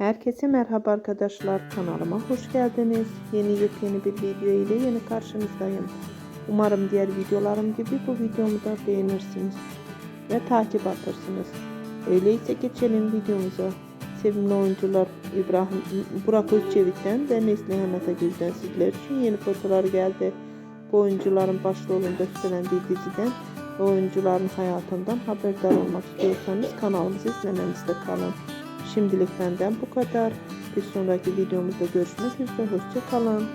Herkese merhaba arkadaşlar kanalıma hoş geldiniz. Yeni yepyeni bir video ile yeni karşınızdayım. Umarım diğer videolarım gibi bu videomu da beğenirsiniz ve takip atırsınız. Öyleyse geçelim videomuza. Sevimli oyuncular İbrahim Burak Özçevik'ten ve Neslihan Atagül'den sizler için yeni fotoğraflar geldi. Bu oyuncuların başrolünde üstlenen bir diziden ve oyuncuların hayatından haberdar olmak istiyorsanız kanalımızı izlememizde kalın. Şimdilik benden bu kadar. Bir sonraki videomuzda görüşmek üzere. Hoşçakalın.